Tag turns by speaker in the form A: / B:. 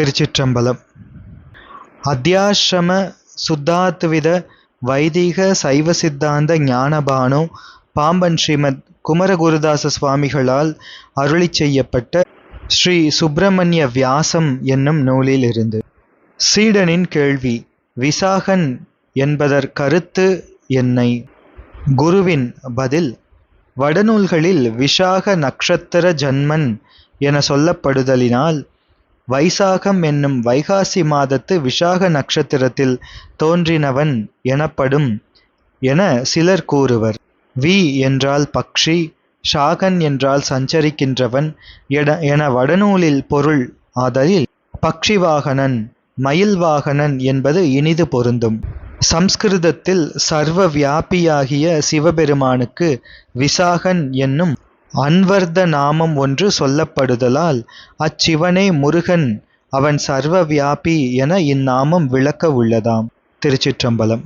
A: திருச்சிற்றம்பலம். அத்தியாசிரம சுத்தாத்வித வைதிக சைவ சித்தாந்த ஞானபானு பாம்பன் ஸ்ரீமத் குமரகுருதாச சுவாமிகளால் அருளிச் செய்யப்பட்ட ஸ்ரீ சுப்பிரமணிய வியாசம் என்னும் நூலிலிருந்து. சீடனின் கேள்வி விசாகன் என்பதற்கருத்து என்னை? குருவின் பதில் வடநூல்களில் விஷாக நக்ஷத்திர ஜன்மன் என சொல்லப்படுதலினால் வைசாகம் என்னும் வைகாசி மாதத்து விஷாக நட்சத்திரத்தில் தோன்றினவன் எனப்படும் என சிலர் கூறுவர். வி என்றால் பக்ஷி ஷாகன் என்றால் சஞ்சரிக்கின்றவன் என என வடநூலில் பொருள் ஆதலில் பக்ஷிவாகனன் மயில் வாகனன் என்பது இனிது பொருந்தும். சம்ஸ்கிருதத்தில் சர்வ வியாபியாகிய சிவபெருமானுக்கு விசாகன் என்னும் அன்வர்த்த நாமம் ஒன்று சொல்லப்படுதலால் அச்சிவனே முருகன் அவன் சர்வ வியாபி என இந்நாமம் விளக்க உள்ளதாம் திருச்சிற்றம்பலம்.